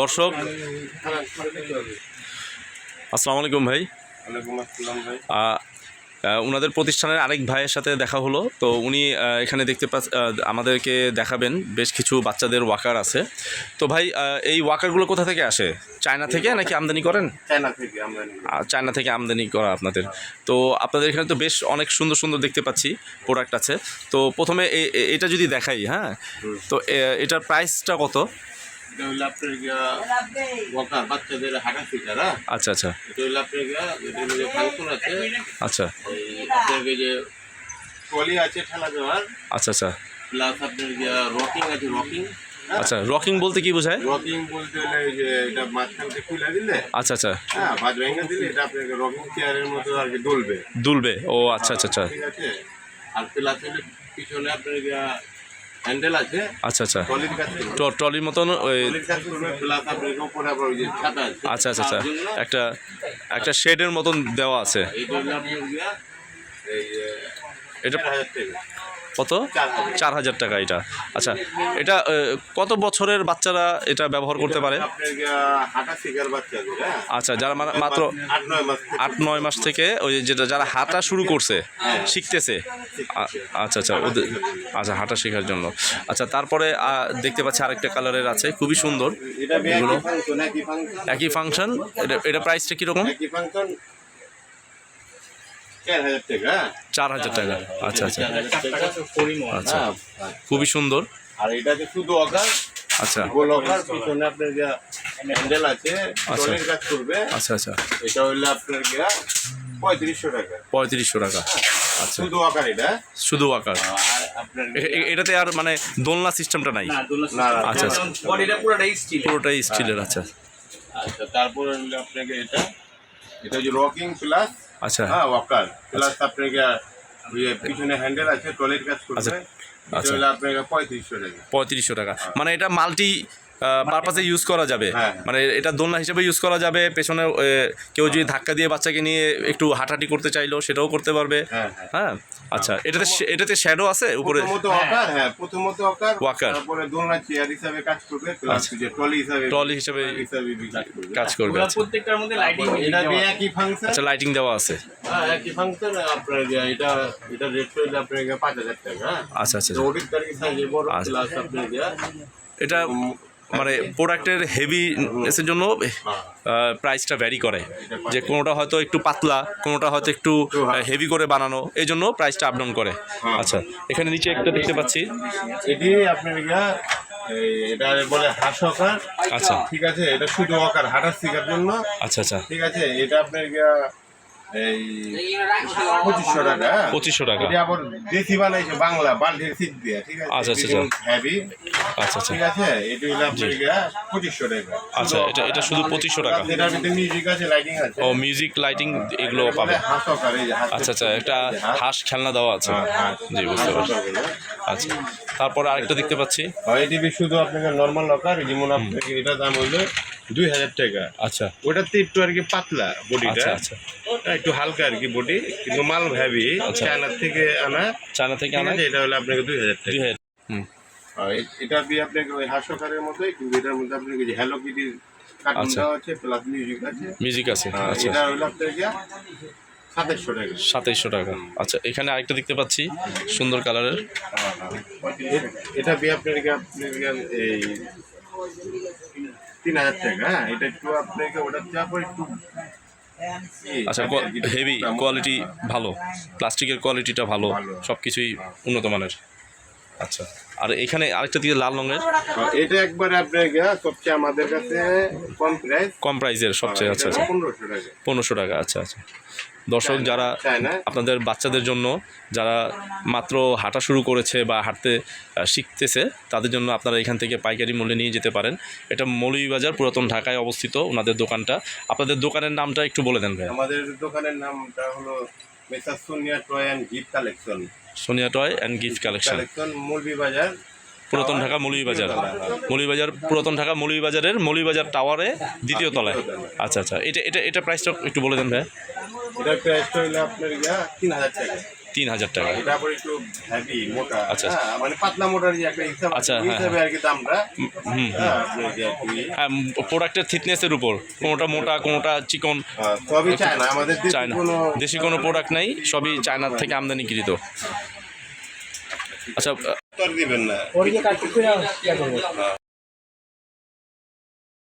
দর্শক আসসালামু আলাইকুম ভাই। ওনাদের প্রতিষ্ঠানের আরেক ভাইয়ের সাথে দেখা হলো। তো উনি এখানে দেখতে পাচ্ছ আমাদেরকে দেখাবেন। বেশ কিছু বাচ্চাদের ওয়াকার আছে। তো ভাই এই ওয়াকারগুলো কোথা থেকে আসে? চায়না থেকে নাকি আমদানি করেন? চায়না থেকে আমদানি করা আপনাদের। তো আপনাদের এখানে তো বেশ অনেক সুন্দর সুন্দর দেখতে পাচ্ছি প্রোডাক্ট আছে। তো প্রথমে এটা যদি দেখাই হ্যাঁ? তো এটার প্রাইসটা কত? এটা হইল আপনার গিয়া ওয়াকার বাচ্চাদের হাঁটা শিকার হ্যাঁ আচ্ছা আচ্ছা। এটা হইল আপনার গিয়া এটা হইল যে ফাংশন আছে। আচ্ছা। এই আপনার যে টলি আছে ঠেলা দেওয়ার আচ্ছা আচ্ছা। প্লাস আপনার গিয়া রকিং আছে রকিং আচ্ছা রকিং বলতে কি বোঝায়? রকিং বলতে হলে যে এটা মাঝখান থেকে খুলে দিলে আচ্ছা আচ্ছা। হ্যাঁ ভাজ ভেঙে দিলে এটা আপনাকে রকিং চেয়ারের মতো আর কি দুলবে। দুলবে। ও আচ্ছা আচ্ছা আচ্ছা। ঠিক আছে? আর প্লাস হলে পিছনে আপনার হ্যান্ডেল আছে। আচ্ছা আচ্ছা। ট্রলির মতন ওই আচ্ছা আচ্ছা আচ্ছা। একটা একটা শেডের মতন দেওয়া আছে। এটা কত? চার হাজার। টাকা এটা। আচ্ছা এটা কত বছরের বাচ্চারা এটা ব্যবহার করতে পারে? আচ্ছা যারা মানে মাত্র আট নয় মাস থেকে ওই যেটা, যারা হাঁটা শুরু করছে, শিখতেছে। আচ্ছা আচ্ছা ওদের আচ্ছা হাঁটা শেখার জন্য। আচ্ছা তারপরে দেখতে পাচ্ছি আরেকটা কালারের আছে, খুবই সুন্দর? একই ফাংশন? এটা এটা প্রাইসটা কীরকম? চার হাজার টাকা। আচ্ছা আচ্ছা। আচ্ছা। খুবই সুন্দর। আর এটাতে শুধু অকার আচ্ছা। গোল অকার পিছনে আপনার হ্যান্ডেল আছে আচ্ছা। কাজ করবে আচ্ছা আচ্ছা। এটা হইল আপনার গিয়া পঁয়ত্রিশশো টাকা। পঁয়ত্রিশশো টাকা। আচ্ছা। শুধু অকার এটা? শুধু আকার এটাতে আর মানে দোলনা সিস্টেমটা নাই? আচ্ছা আচ্ছা। পুরোটাই স্টিল পুরোটাই স্টিলের আচ্ছা। আচ্ছা তারপরে আপনাকে এটা। এটা হচ্ছে রকিং প্লাস আচ্ছা। হ্যাঁ ওয়াকার প্লাস আপনাকে পিছনে হ্যান্ডেল আছে টয়লেট কাজ করবে। আচ্ছা, আচ্ছা। আপনাকে পঁয়ত্রিশশো টাকা। পঁয়ত্রিশশো টাকা। মানে এটা মাল্টি পারপাসে ইউজ করা যাবে। হ্যাঁ। মানে এটা দোলনা হিসেবে ইউজ করা যাবে পেছনে কেউ যদি ধাক্কা দিয়ে বাচ্চাকে নিয়ে একটু হাঁটাহাঁটি করতে চাইলো সেটাও করতে পারবে। হ্যাঁ হ্যাঁ। হ্যাঁ আচ্ছা এটাতে এটাতে শ্যাডো আছে উপরে? প্রথমত হ্যাঁ। ওয়াকার। তারপরে দোলনা চেয়ার হিসাবে কাজ করবে প্লাস আচ্ছা। যে ট্রলি হিসাবে ট্রলি হিসেবে কাজ করবে। কাজ করবে ওরা আচ্ছা। প্রত্যেকটার মধ্যে লাইটিং এটা দিয়ে একই ফাংশন আচ্ছা লাইটিং দেওয়া আছে। হ্যাঁ একই ফাংশন আপনার যে এটা এটা রেট হইলে আপনার পাঁচ হাজার টাকা হ্যাঁ। আচ্ছা আচ্ছা তো ওটির তারিখ সাইজে বড় আচ্ছা। প্লাস আপনার যে এটা মানে প্রোডাক্টের হেভি এসের জন্য প্রাইসটা ভ্যারি করে। যে কোনোটা হয়তো একটু পাতলা কোনোটা হয়তো একটু হেভি করে বানানো এই জন্য প্রাইসটা আপ ডাউন করে। আচ্ছা এখানে নিচে একটা দেখতে পাচ্ছি। এটি আপনার এটা বলে হাঁস আচ্ছা। ঠিক আছে এটা শুধু অকার হাঁটার শিকার জন্য। আচ্ছা আচ্ছা। ঠিক আছে এটা আপনার এই পঁচিশশো টাকা হ্যাঁ? পঁচিশশো টাকা। আবার দেশি বানাইছে বাংলা বাল্টির সিট দিয়ে ঠিক আছে? আচ্ছা, আচ্ছা, আচ্ছা। হ্যাভি আচ্ছা আচ্ছা। ঠিক আছে? এটা হলো আপনার পঁচিশশো টাকা। আচ্ছা এটা এটা শুধু পঁচিশশো টাকা। এটার ভিতরে মিউজিক আছে লাইটিং আছে। ও মিউজিক লাইটিং এগুলো পাবে। আচ্ছা আচ্ছা একটা হাঁস। খেলনা দেওয়া আছে। হ্যাঁ, হাঁস। জি বুঝতে পারছি। আচ্ছা তারপর আরেকটা দেখতে পাচ্ছি। হয় টিভি শুধু আপনাকে নর্মাল লকার যেমন আপনাকে এটা দাম হইল দুই হাজার টাকা। আচ্ছা। ওটাতে একটু আর কি পাতলা বডিটা আচ্ছা আচ্ছা। একটু হালকা আর কি বডি কিন্তু মাল হ্যাভি আচ্ছা। চায়নার থেকে আনা। চায়না থেকে আনা। এটা হলো আপনাকে দুই হাজার টাকা। হুম। আর এটা দিয়ে আপনাকে ওই হাস্যকারের মতোই কিন্তু এটার মধ্যে আপনাকে যে হ্যালো কিটির কার্টুন আচ্ছা। দেওয়া আছে প্লাস মিউজিক আছে। মিউজিক আছে আচ্ছা। এটা হলো আপনাকে টাকা। সাতাইশশো টাকা। আচ্ছা এখানে আরেকটা দেখতে পাচ্ছি সুন্দর কালারের। এটা দিয়ে আপনাকে এই তিন হাজার টাকা হ্যাঁ এটা একটু আপনাকে ওটার চাপ একটু আচ্ছা হেভি কোয়ালিটি ভালো। প্লাস্টিকের কোয়ালিটিটা ভালো। সব কিছুই উন্নত মানের। আচ্ছা আর এখানে আরেকটা দিয়ে লাল রঙের? এটা একবার আপনাকে সবচেয়ে আমাদের কাছে কম প্রাইস কম প্রাইসের সবচেয়ে আচ্ছা আচ্ছা। পনেরোশো টাকা। পনেরোশো টাকা আচ্ছা আচ্ছা। দর্শক যারা আপনাদের বাচ্চাদের জন্য যারা মাত্র হাঁটা শুরু করেছে বা হাঁটতে শিখতেছে তাদের জন্য আপনারা এখান থেকে পাইকারি মূল্যে নিয়ে যেতে পারেন। এটা মৌলভীবাজার পুরাতন ঢাকায় অবস্থিত ওনাদের দোকানটা। আপনাদের দোকানের নামটা একটু বলে দেন ভাই আমাদের দোকানের নামটা হলো messrs Sonia toy and gift collection. Sonia toy and gift collection. Collection মুরবি বাজার পুরাতন ঢাকা মৌলভীবাজার। মৌলভীবাজার পুরাতন ঢাকা মৌলভীবাজারের মৌলভীবাজার টাওয়ারে দ্বিতীয় তলায়। আচ্ছা আচ্ছা এটা এটা এটা প্রাইসটা একটু বলে দেন ভাই। তিন হাজার টাকা। মোটা। আচ্ছা। হ্যাঁ, মানে আছে, আচ্ছা, হ্যাঁ, হ্যাঁ, কি, হ্যাঁ প্রোডাক্টের থিকনেসের উপর। কোনোটা মোটা কোনোটা চিকন। চায়না কোনো দেশি কোনো প্রোডাক্ট নাই সবই চায়নার থেকে আমদানিকৃত। আচ্ছা দিবেন না।